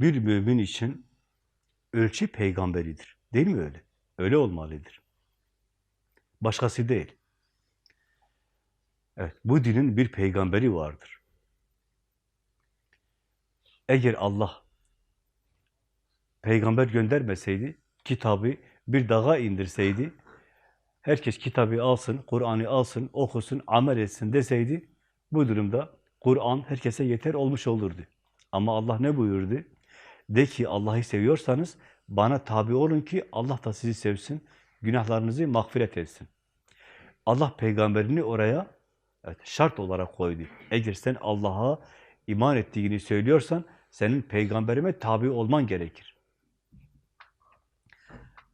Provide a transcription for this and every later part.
bir mümin için ölçü peygamberidir. Değil mi öyle? Öyle olmalıdır. Başkası değil. Evet, bu dinin bir peygamberi vardır. Eğer Allah peygamber göndermeseydi, kitabı bir dağa indirseydi, herkes kitabı alsın, Kur'an'ı alsın, okusun, amel etsin deseydi, bu durumda Kur'an herkese yeter olmuş olurdu. Ama Allah ne buyurdu? De ki Allah'ı seviyorsanız bana tabi olun ki Allah da sizi sevsin, günahlarınızı mağfiret etsin. Allah peygamberini oraya evet, şart olarak koydu. Eğer sen Allah'a iman ettiğini söylüyorsan senin peygamberime tabi olman gerekir.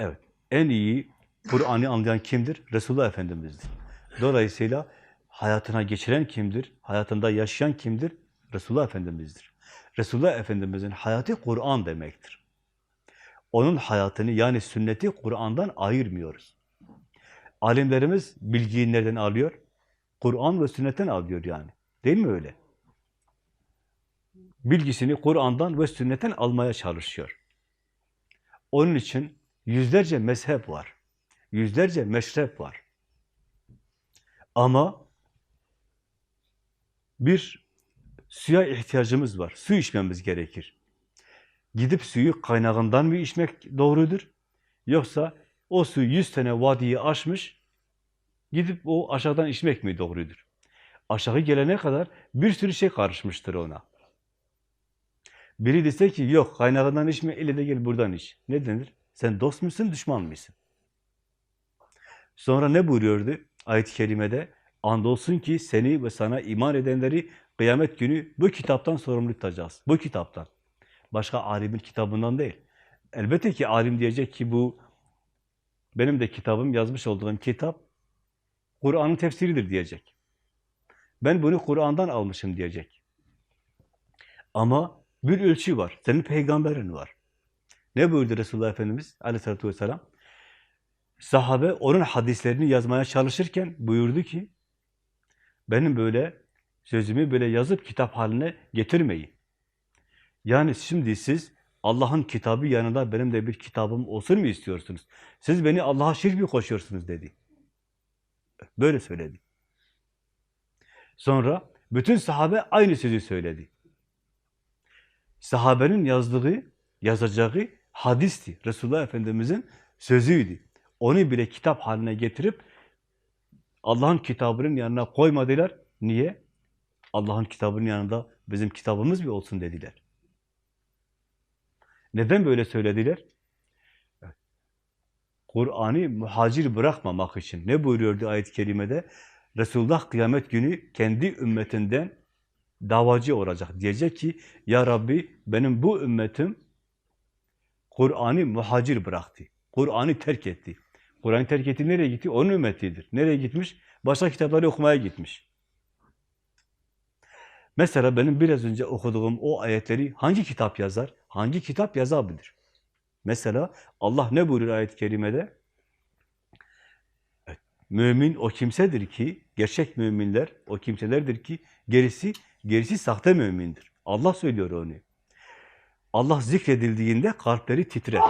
Evet, en iyi Kur'an'ı anlayan kimdir? Resulullah Efendimiz'dir. Dolayısıyla hayatına geçiren kimdir? Hayatında yaşayan kimdir? Resulullah Efendimiz'dir. Resulullah Efendimiz'in hayatı Kur'an demektir. Onun hayatını yani sünneti Kur'an'dan ayırmıyoruz. Alimlerimiz bilgiyi nereden alıyor? Kur'an ve sünnetten alıyor yani. Değil mi öyle? Bilgisini Kur'an'dan ve sünnetten almaya çalışıyor. Onun için yüzlerce mezhep var. Yüzlerce meşrep var. Ama bir suya ihtiyacımız var. Su içmemiz gerekir. Gidip suyu kaynağından mı içmek doğrudur? Yoksa o su 100 tane vadiyi aşmış, gidip o aşağıdan içmek mi doğrudur? Aşağı gelene kadar bir sürü şey karışmıştır ona. Biri dese ki yok kaynağından içme, ile de gel buradan iç. Ne denir? Sen dost musun, düşman mısın? Sonra ne buyuruyordu ayet-i kerimede? Andolsun ki seni ve sana iman edenleri kıyamet günü bu kitaptan sorumlu tutacağız. Bu kitaptan. Başka alimin kitabından değil. Elbette ki alim diyecek ki bu benim de kitabım, yazmış olduğum kitap Kur'an'ın tefsiridir diyecek. Ben bunu Kur'an'dan almışım diyecek. Ama bir ölçü var. Senin peygamberin var. Ne buyurdu Resulullah Efendimiz aleyhissalatü vesselam? Sahabe onun hadislerini yazmaya çalışırken buyurdu ki benim böyle sözümü böyle yazıp kitap haline getirmeyin. Yani şimdi siz Allah'ın kitabı yanında benim de bir kitabım olsun mu istiyorsunuz? Siz beni Allah'a şirk mi koşuyorsunuz dedi. Böyle söyledi. Sonra bütün sahabe aynı sözü söyledi. Sahabenin yazdığı, yazacağı hadisti. Resulullah Efendimiz'in sözüydü. Onu bile kitap haline getirip Allah'ın kitabının yanına koymadılar. Niye? Allah'ın kitabının yanında bizim kitabımız mı olsun dediler. Neden böyle söylediler? Kur'an'ı muhacir bırakmamak için. Ne buyuruyordu ayet-i kerimede? Resulullah kıyamet günü kendi ümmetinden davacı olacak. Diyecek ki, Ya Rabbi benim bu ümmetim Kur'an'ı muhacir bıraktı. Kur'an'ı terk etti. Kur'an'ı terk etti nereye gitti? Onun ümmetidir. Nereye gitmiş? Başka kitapları okumaya gitmiş. Mesela benim biraz önce okuduğum o ayetleri hangi kitap yazar? Hangi kitap yazabilir? Mesela Allah ne buyuruyor ayet-i kerimede? Evet, mümin o kimsedir ki, gerçek müminler o kimselerdir ki gerisi gerisi sahte mümindir. Allah söylüyor onu. Allah zikredildiğinde kalpleri titrer.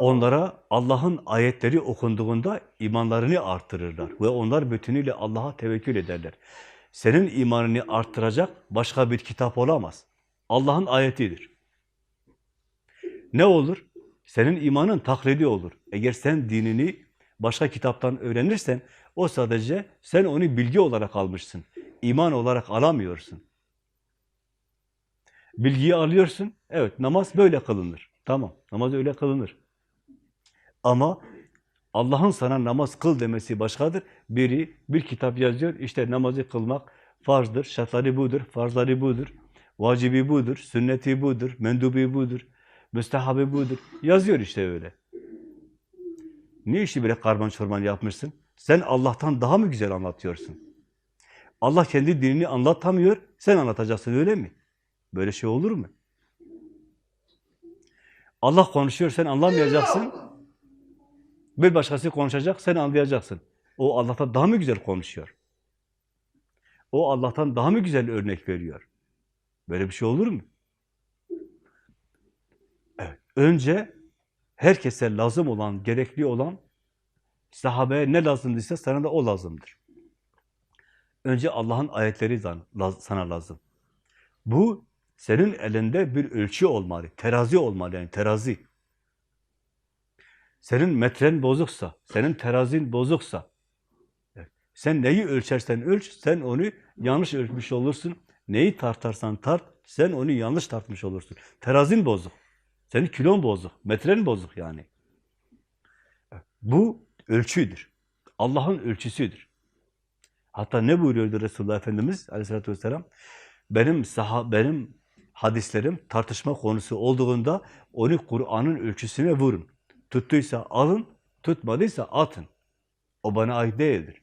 Onlara Allah'ın ayetleri okunduğunda imanlarını artırırlar ve onlar bütünüyle Allah'a tevekkül ederler. Senin imanını arttıracak başka bir kitap olamaz. Allah'ın ayetidir. Ne olur? Senin imanın taklidi olur. Eğer sen dinini başka kitaptan öğrenirsen, o sadece sen onu bilgi olarak almışsın. İman olarak alamıyorsun. Bilgiyi alıyorsun, evet namaz böyle kılınır. Tamam, namaz öyle kılınır. Ama Allah'ın sana namaz kıl demesi başkadır. Biri bir kitap yazıyor, işte namazı kılmak farzdır, şartları budur, farzları budur, vacibi budur, sünneti budur, mendubi budur, müstehabi budur. Yazıyor işte öyle. Niye işi böyle karman çorman yapmışsın? Sen Allah'tan daha mı güzel anlatıyorsun? Allah kendi dinini anlatamıyor, sen anlatacaksın öyle mi? Böyle şey olur mu? Allah konuşuyor, sen anlamayacaksın. Bir başkası konuşacak, sen anlayacaksın. O Allah'tan daha mı güzel konuşuyor? O Allah'tan daha mı güzel örnek veriyor? Böyle bir şey olur mu? Evet, önce herkese lazım olan, gerekli olan sahabeye ne lazımdıysa sana da o lazımdır. Önce Allah'ın ayetleri sana lazım. Bu senin elinde bir ölçü olmalı, terazi olmalı yani terazi. Senin metren bozuksa, senin terazin bozuksa, sen neyi ölçersen ölç, sen onu yanlış ölçmüş olursun. Neyi tartarsan tart, sen onu yanlış tartmış olursun. Terazin bozuk. Senin kilon bozuk, metren bozuk yani. Bu ölçüdür. Allah'ın ölçüsüdür. Hatta ne buyuruyordu Resulullah Efendimiz aleyhissalatü vesselam? Benim saha, benim hadislerim tartışma konusu olduğunda onu Kur'an'ın ölçüsüne vurun. Tuttuysa alın, tutmadıysa atın. O bana ait değildir.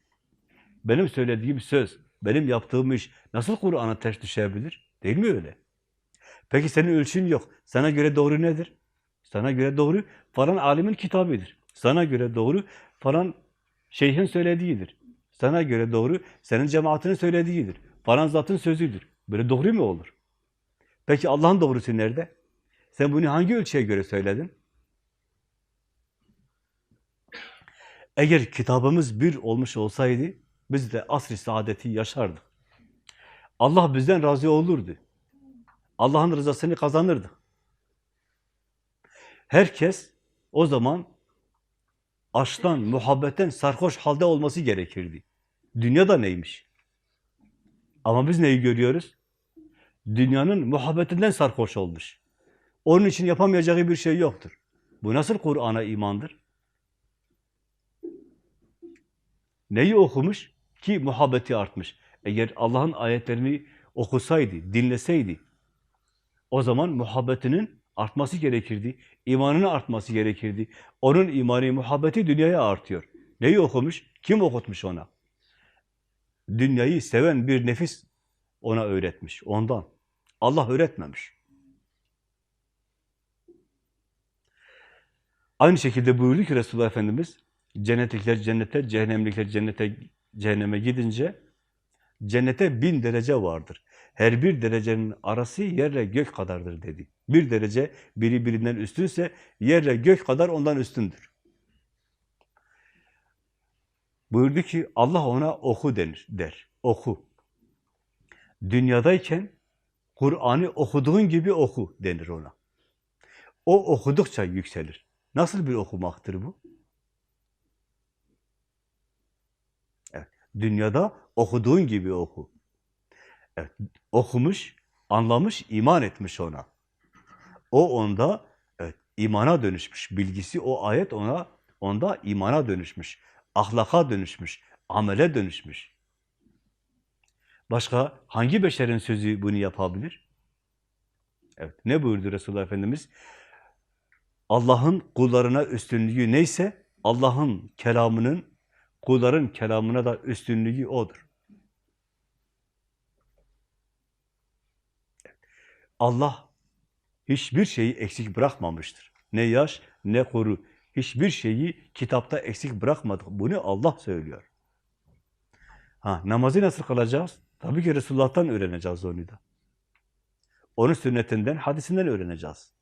Benim söylediğim söz, benim yaptığım iş nasıl Kur'an'a ters düşebilir? Değil mi öyle? Peki senin ölçün yok. Sana göre doğru nedir? Sana göre doğru falan alimin kitabıdır. Sana göre doğru falan şeyhin söylediğidir. Sana göre doğru senin cemaatinin söylediğidir. Falan zatın sözüdür. Böyle doğru mu olur? Peki Allah'ın doğrusu nerede? Sen bunu hangi ölçüye göre söyledin? Eğer kitabımız bir olmuş olsaydı biz de asr-ı saadeti yaşardık. Allah bizden razı olurdu. Allah'ın rızasını kazanırdık. Herkes o zaman aşktan, muhabbetten sarhoş halde olması gerekirdi. Dünya da neymiş? Ama biz neyi görüyoruz? Dünyanın muhabbetinden sarhoş olmuş. Onun için yapamayacağı bir şey yoktur. Bu nasıl Kur'an'a imandır? Neyi okumuş? Ki muhabbeti artmış. Eğer Allah'ın ayetlerini okusaydı, dinleseydi, o zaman muhabbetinin artması gerekirdi. imanının artması gerekirdi. Onun imanı, muhabbeti dünyaya artıyor. Neyi okumuş? Kim okutmuş ona? Dünyayı seven bir nefis ona öğretmiş. Ondan. Allah öğretmemiş. Aynı şekilde buyurdu ki Resulullah Efendimiz, cennetlikler cennete, cehennemlikler cennete, cehenneme gidince cennete bin derece vardır. Her bir derecenin arası yerle gök kadardır dedi. Bir derece biri birinden üstünse yerle gök kadar ondan üstündür. Buyurdu ki Allah ona oku denir, der. Oku. Dünyadayken Kur'an'ı okuduğun gibi oku denir ona. O okudukça yükselir. Nasıl bir okumaktır bu? Evet, dünyada okuduğun gibi oku. Evet, okumuş, anlamış, iman etmiş ona. O onda evet, imana dönüşmüş. Bilgisi o ayet ona onda imana dönüşmüş. Ahlaka dönüşmüş. Amele dönüşmüş. Başka hangi beşerin sözü bunu yapabilir? Evet, ne buyurdu Resulullah Efendimiz? Allah'ın kullarına üstünlüğü neyse, Allah'ın kelamının, kulların kelamına da üstünlüğü odur. Allah hiçbir şeyi eksik bırakmamıştır. Ne yaş, ne kuru. Hiçbir şeyi kitapta eksik bırakmadık. Bunu Allah söylüyor. Ha, namazı nasıl kılacağız? Tabii ki Resulullah'tan öğreneceğiz onu da. Onun sünnetinden, hadisinden öğreneceğiz.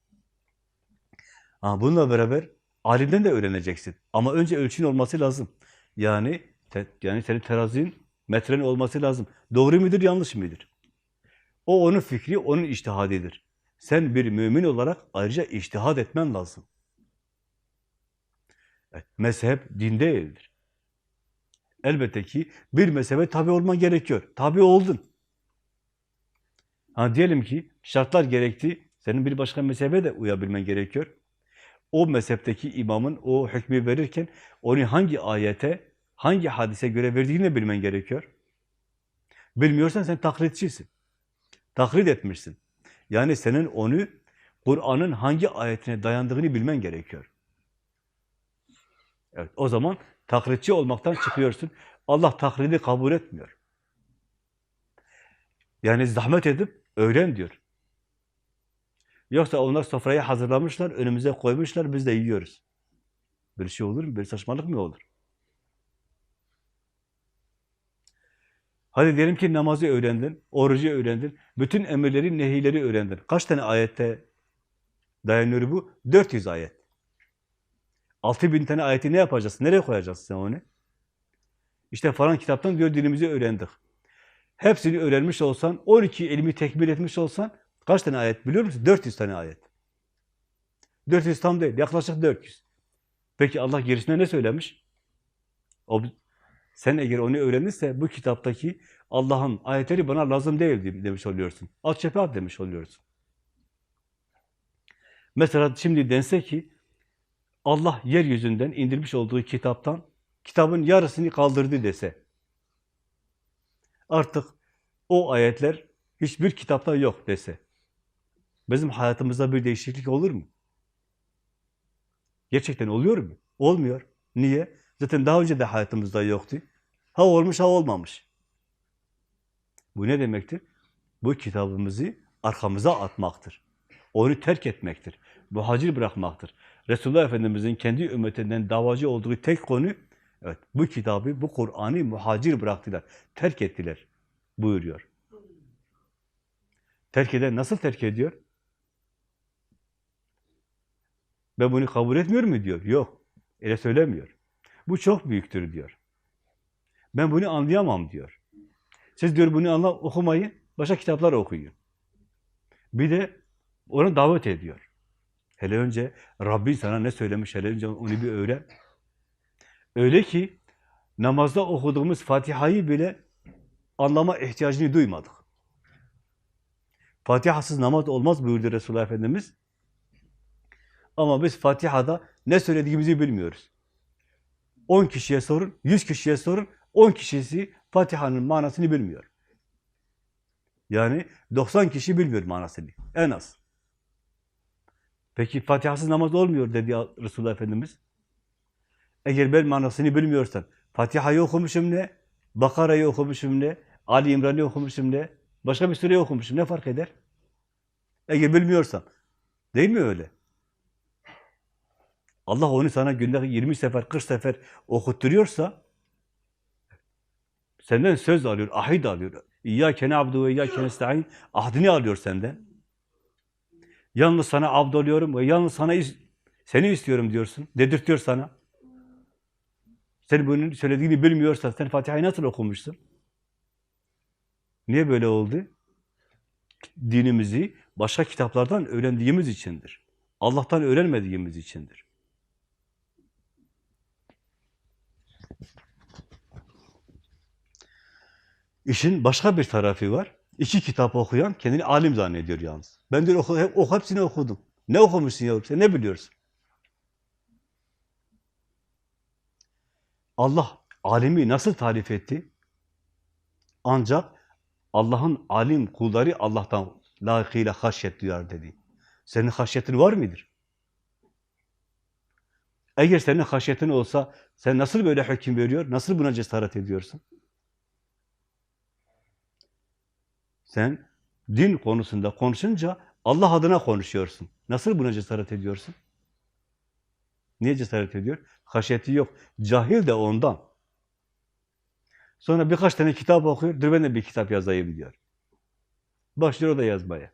Ha, bununla beraber alimden de öğreneceksin. Ama önce ölçün olması lazım. Yani te, yani senin terazinin, metren olması lazım. Doğru mudur, yanlış mıdır? O onun fikri, onun iştihadidir. Sen bir mümin olarak ayrıca iştihad etmen lazım. Evet, mezhep din değildir. Elbette ki bir mezhebe tabi olman gerekiyor. Tabi oldun. Ha diyelim ki şartlar gerekti. Senin bir başka mezhebe de uyabilmen gerekiyor. O mezhepteki imamın o hükmü verirken onu hangi ayete, hangi hadise göre verdiğini bilmen gerekiyor. Bilmiyorsan sen taklitçisin. Taklit etmişsin. Yani senin onu Kur'an'ın hangi ayetine dayandığını bilmen gerekiyor. Evet, o zaman taklitçi olmaktan çıkıyorsun. Allah taklidi kabul etmiyor. Yani zahmet edip öğren diyor. Yoksa onlar sofrayı hazırlamışlar, önümüze koymuşlar, biz de yiyoruz. Böyle şey olur mu? Böyle saçmalık mı olur? Hadi diyelim ki namazı öğrendin, orucu öğrendin, bütün emirleri, nehileri öğrendin. Kaç tane ayette dayanıyor bu? 400 ayet. 6000 tane ayeti ne yapacaksın? Nereye koyacaksın sen onu? İşte falan kitaptan diyor dilimizi öğrendik. Hepsini öğrenmiş olsan, 12 ilmi tekmil etmiş olsan kaç tane ayet biliyor musun? 400 tane ayet. 400 tam değil, yaklaşık 400. Peki Allah gerisine ne söylemiş? O, sen eğer onu öğrenirse bu kitaptaki Allah'ın ayetleri bana lazım değil demiş oluyorsun. At çöpe demiş oluyorsun. Mesela şimdi dense ki Allah yeryüzünden indirmiş olduğu kitaptan kitabın yarısını kaldırdı dese artık o ayetler hiçbir kitapta yok dese bizim hayatımızda bir değişiklik olur mu? Gerçekten oluyor mu? Olmuyor. Niye? Zaten daha önce de hayatımızda yoktu. Ha olmuş ha olmamış. Bu ne demektir? Bu kitabımızı arkamıza atmaktır. Onu terk etmektir. Muhacir bırakmaktır. Resulullah Efendimiz'in kendi ümmetinden davacı olduğu tek konu, evet bu kitabı, bu Kur'an'ı muhacir bıraktılar. Terk ettiler buyuruyor. Terk eden nasıl terk ediyor? Ben bunu kabul etmiyor mu diyor. Yok. Öyle söylemiyor. Bu çok büyüktür diyor. Ben bunu anlayamam diyor. Siz diyor bunu anla, okumayın, başka kitaplar okuyun. Bir de onu davet ediyor. Hele önce Rabbin sana ne söylemiş, hele önce onu bir öğren. Öyle ki namazda okuduğumuz Fatiha'yı bile anlama ihtiyacını duymadık. Fatiha'sız namaz olmaz buyurdu Resulullah Efendimiz. Ama biz Fatiha'da ne söylediğimizi bilmiyoruz. 10 kişiye sorun, 100 kişiye sorun, 10 kişisi Fatiha'nın manasını bilmiyor. Yani 90 kişi bilmiyor manasını, en az. Peki Fatiha'sız namaz olmuyor dedi Resulullah Efendimiz. Eğer ben manasını bilmiyorsan, Fatiha'yı okumuşum ne, Bakara'yı okumuşum ne, Ali İmran'ı okumuşum ne, başka bir süreyi okumuşum ne fark eder? Eğer bilmiyorsan, değil mi öyle? Allah onu sana günde 20 sefer, 40 sefer okutturuyorsa senden söz alıyor, ahit alıyor. İyyâke na'budu ve iyyâke nesta'in ahdini alıyor senden. Yalnız sana abd oluyorum ve yalnız sana seni istiyorum diyorsun. Dedirtiyor sana. Sen bunun söylediğini bilmiyorsan sen Fatiha'yı nasıl okumuşsun? Niye böyle oldu? Dinimizi başka kitaplardan öğrendiğimiz içindir. Allah'tan öğrenmediğimiz içindir. İşin başka bir tarafı var. İki kitap okuyan kendini alim zannediyor yalnız. Ben diyor oku, oku, hepsini okudum. Ne okumuşsun yavrum sen ne biliyorsun? Allah alimi nasıl tarif etti? Ancak Allah'ın alim kulları Allah'tan layıkıyla haşyet duyar dedi. Senin haşyetin var mıdır? Eğer senin haşyetin olsa sen nasıl böyle hüküm veriyor? Nasıl buna cesaret ediyorsun? Sen din konusunda konuşunca Allah adına konuşuyorsun. Nasıl buna cesaret ediyorsun? Niye cesaret ediyor? Haşyeti yok. Cahil de ondan. Sonra birkaç tane kitap okuyor. Dur ben de bir kitap yazayım diyor. Başlıyor o da yazmaya.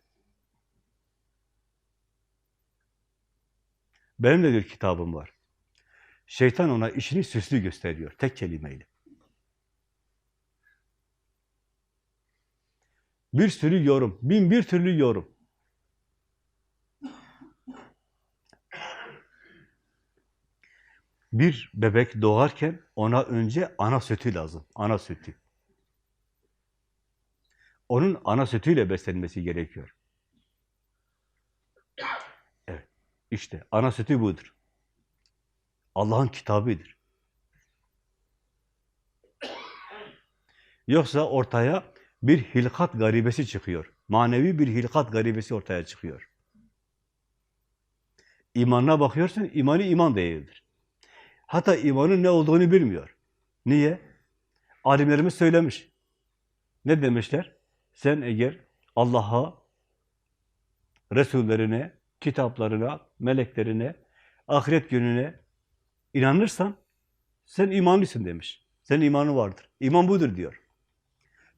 Benim de diyor kitabım var. Şeytan ona işini süslü gösteriyor. Tek kelimeyle. Bir sürü yorum, bin bir türlü yorum. Bir bebek doğarken ona önce ana sütü lazım, ana sütü. Onun ana sütüyle beslenmesi gerekiyor. Evet, işte ana sütü budur. Allah'ın kitabıdır. Yoksa ortaya bir hilkat garibesi çıkıyor. Manevi bir hilkat garibesi ortaya çıkıyor. İmanına bakıyorsun, imanı iman değildir. Hatta imanın ne olduğunu bilmiyor. Niye? Alimlerimiz söylemiş. Ne demişler? Sen eğer Allah'a, Resullerine, kitaplarına, meleklerine, ahiret gününe inanırsan sen imanlısın demiş. Senin imanı vardır. İman budur diyor.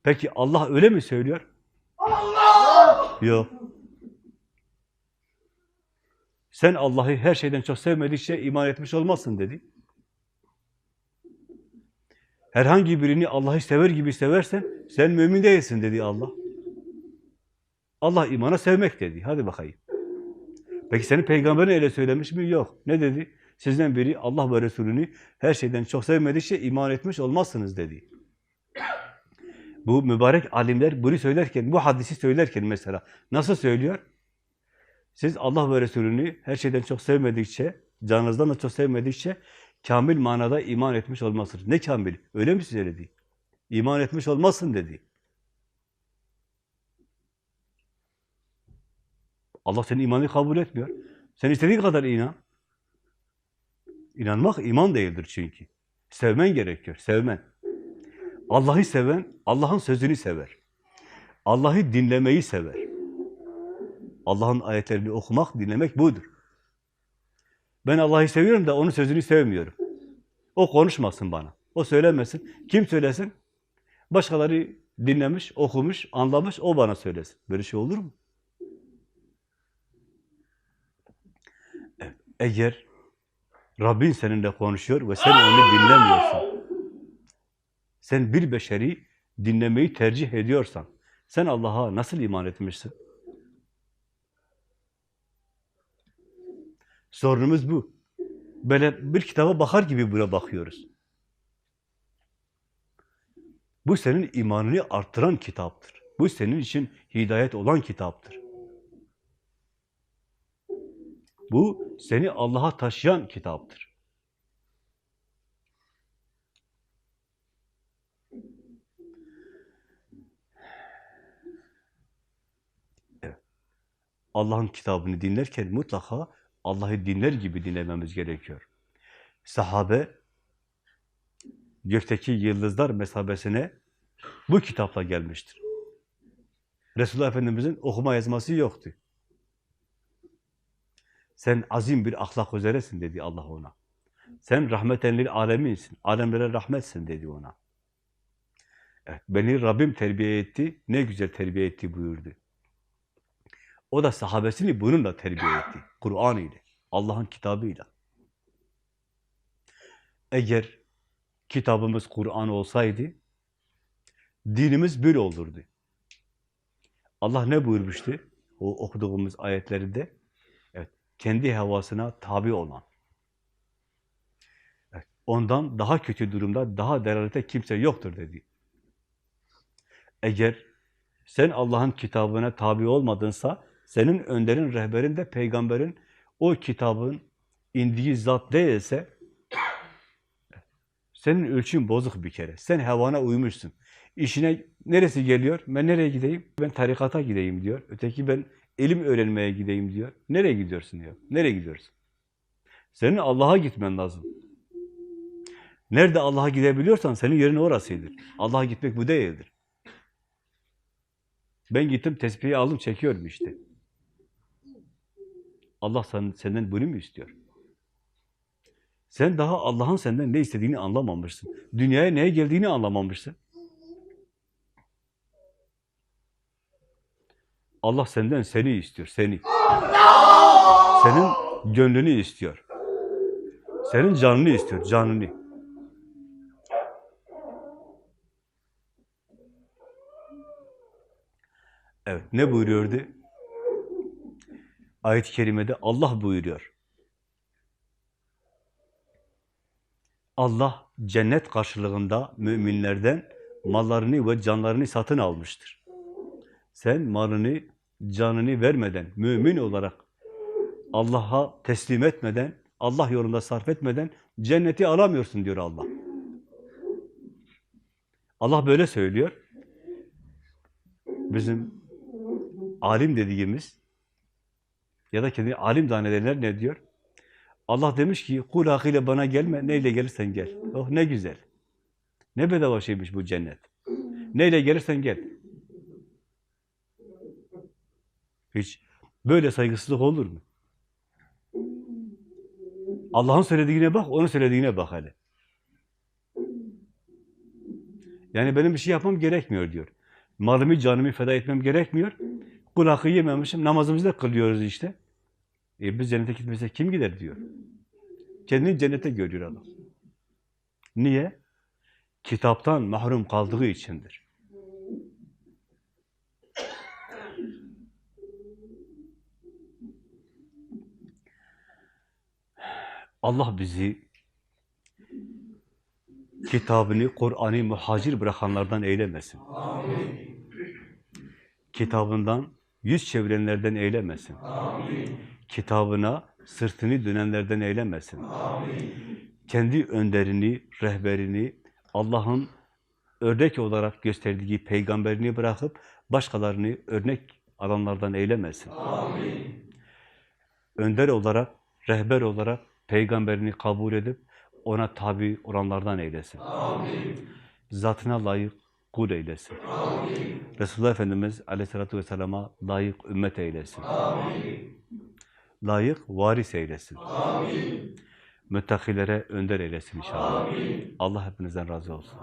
Peki Allah öyle mi söylüyor? Allah! Yok. Sen Allah'ı her şeyden çok sevmedikçe iman etmiş olmazsın dedi. Herhangi birini Allah'ı sever gibi seversen sen mümin değilsin dedi Allah. Allah imana sevmek dedi. Hadi bakayım. Peki senin peygamberin öyle söylemiş mi? Yok. Ne dedi? Sizden biri Allah ve Resulünü her şeyden çok sevmedikçe iman etmiş olmazsınız dedi. Bu mübarek alimler bunu söylerken, bu hadisi söylerken mesela nasıl söylüyor? Siz Allah ve Resulünü her şeyden çok sevmedikçe, canınızdan da çok sevmedikçe kamil manada iman etmiş olmazsınız. Ne kamil? Öyle mi söyledi? İman etmiş olmazsın dedi. Allah senin imanı kabul etmiyor. Sen istediğin kadar inan. İnanmak iman değildir çünkü. Sevmen gerekiyor, sevmen. Allah'ı seven, Allah'ın sözünü sever. Allah'ı dinlemeyi sever. Allah'ın ayetlerini okumak, dinlemek budur. Ben Allah'ı seviyorum da onun sözünü sevmiyorum. O konuşmasın bana. O söylemesin. Kim söylesin? Başkaları dinlemiş, okumuş, anlamış, o bana söylesin. Böyle şey olur mu? Eğer Rabbin seninle konuşuyor ve sen onu dinlemiyorsun. Sen bir beşeri dinlemeyi tercih ediyorsan, sen Allah'a nasıl iman etmişsin? Sorunumuz bu. Böyle bir kitaba bakar gibi buna bakıyoruz. Bu senin imanını arttıran kitaptır. Bu senin için hidayet olan kitaptır. Bu seni Allah'a taşıyan kitaptır. Allah'ın kitabını dinlerken mutlaka Allah'ı dinler gibi dinlememiz gerekiyor. Sahabe gökteki yıldızlar mesabesine bu kitapla gelmiştir. Resulullah Efendimiz'in okuma yazması yoktu. Sen azim bir ahlak üzeresin dedi Allah ona. Sen rahmeten lil aleminsin. Alemlere rahmetsin dedi ona. Evet, beni Rabbim terbiye etti. Ne güzel terbiye etti buyurdu. O da sahabesini bununla terbiye etti. Kur'an ile, Allah'ın kitabıyla. Eğer kitabımız Kur'an olsaydı, dinimiz böyle olurdu. Allah ne buyurmuştu? O okuduğumuz ayetlerinde, evet, kendi havasına tabi olan, evet, ondan daha kötü durumda, daha delalete kimse yoktur dedi. Eğer sen Allah'ın kitabına tabi olmadınsa, senin önderin, rehberin de peygamberin o kitabın indiği zat değilse, senin ölçün bozuk bir kere. Sen hevana uymuşsun. İşine neresi geliyor? Ben nereye gideyim? Ben tarikata gideyim diyor. Öteki ben ilim öğrenmeye gideyim diyor. Nereye gidiyorsun diyor. Nereye gidiyorsun? Senin Allah'a gitmen lazım. Nerede Allah'a gidebiliyorsan senin yerin orasıdır. Allah'a gitmek bu değildir. Ben gittim tesbihi aldım çekiyorum işte. Allah senden bunu mu istiyor? Sen daha Allah'ın senden ne istediğini anlamamışsın. Dünyaya neye geldiğini anlamamışsın. Allah senden seni istiyor, seni. Senin gönlünü istiyor. Senin canını istiyor, canını. Evet, ne buyuruyordu? Ayet-i kerimede Allah buyuruyor. Allah cennet karşılığında müminlerden mallarını ve canlarını satın almıştır. Sen malını, canını vermeden, mümin olarak Allah'a teslim etmeden, Allah yolunda sarf etmeden cenneti alamıyorsun diyor Allah. Allah böyle söylüyor. Bizim alim dediğimiz ya da kendi alim zannedenler ne diyor? Allah demiş ki kul hakkıyla bana gelme, neyle gelirsen gel. Oh ne güzel. Ne bedava şeymiş bu cennet. Neyle gelirsen gel. Hiç böyle saygısızlık olur mu? Allah'ın söylediğine bak, onun söylediğine bak hele. Yani benim bir şey yapmam gerekmiyor diyor. Malımı, canımı feda etmem gerekmiyor. Kul hakkı yememişim, namazımızı da kılıyoruz işte. E biz cennete gitmese kim gider diyor. Kendini cennete görüyor adam. Niye? Kitaptan mahrum kaldığı içindir. Allah bizi kitabını, Kur'an'ı muhacir bırakanlardan eylemesin. Kitabından yüz çevirenlerden eylemesin. Kitabına sırtını dönenlerden eylemesin. Kendi önderini, rehberini, Allah'ın örnek olarak gösterdiği peygamberini bırakıp başkalarını örnek alanlardan eylemesin. Önder olarak, rehber olarak peygamberini kabul edip ona tabi olanlardan eylesin. Zatına layık kul eylesin. Resulullah Efendimiz aleyhissalatü vesselama layık ümmet eylesin. Layık varis eylesin. Müttakilere önder eylesin inşallah. Allah hepinizden razı olsun.